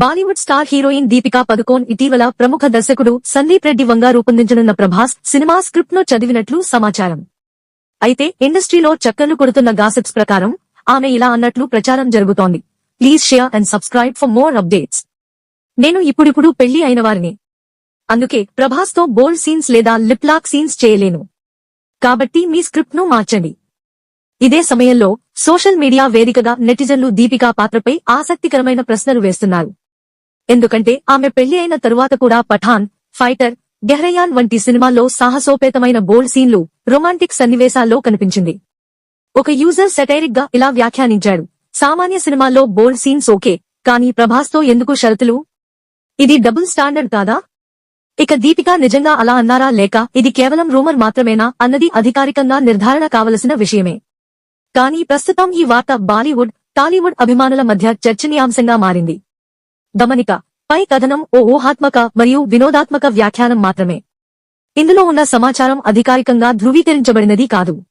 Bollywood star heroine Deepika Padukone ఇటీవల ప్రముఖ దర్శకుడు సందీప్ రెడ్డి వంగా రూపొందించనున్న ప్రభాస్ సినిమా స్క్రిప్ట్ను చదివినట్లు సమాచారం. అయితే ఇండస్ట్రీలో చక్కర్లు కొడుతున్న గాసిప్స్ ప్రకారం ఆమె ఇలా అన్నట్లు ప్రచారం జరుగుతోంది. Please share and subscribe for more updates. నేను ఇప్పుడిప్పుడు పెళ్ళి అయిన వారిని. అందుకే ప్రభాస్తో బోల్డ్ సీన్స్ లేదా లిప్ లాక్ సీన్స్ చేయలేను. కాబట్టి మీ స్క్రిప్ట్ను మార్చండి. ఇదే సమయంలో సోషల్ మీడియా వేదికగా నెటిజన్లు దీపికా పాత్రపై ఆసక్తికరమైన ప్రశ్నలు వేస్తున్నారు. ఎందుకంటే ఆమె పెళ్ళి అయిన తరువాత కూడా పఠాన్ ఫైటర్ గెహ్రయాన్ వంటి సినిమాల్లో సాహసోపేతమైన బోల్డ్ సీన్లు రొమాంటిక్ సన్నివేశాల్లో కనిపించింది. ఒక యూజర్ సెటైరిక్గా ఇలా వ్యాఖ్యానించాడు. సామాన్య సినిమాల్లో బోల్డ్ సీన్స్ ఓకే కానీ ప్రభాస్తో ఎందుకు షరతులు? ఇది డబుల్ స్టాండర్డ్ కాదా? ఇక దీపిక నిజంగా అలా అన్నారా లేక ఇది కేవలం రూమర్ మాత్రమేనా అన్నది అధికారికంగా నిర్ధారణ కావలసిన విషయమే. కానీ ప్రస్తుతం ఈ వార్త బాలీవుడ్ టాలీవుడ్ అభిమానుల మధ్య చర్చనీయాంశంగా మారింది. గమనిక పై కథనం ఓ ఊహాత్మక మరియు వినోదాత్మక వ్యాఖ్యానం మాత్రమే. ఇందులో ఉన్న సమాచారం అధికారికంగా ధృవీకరించబడినది కాదు.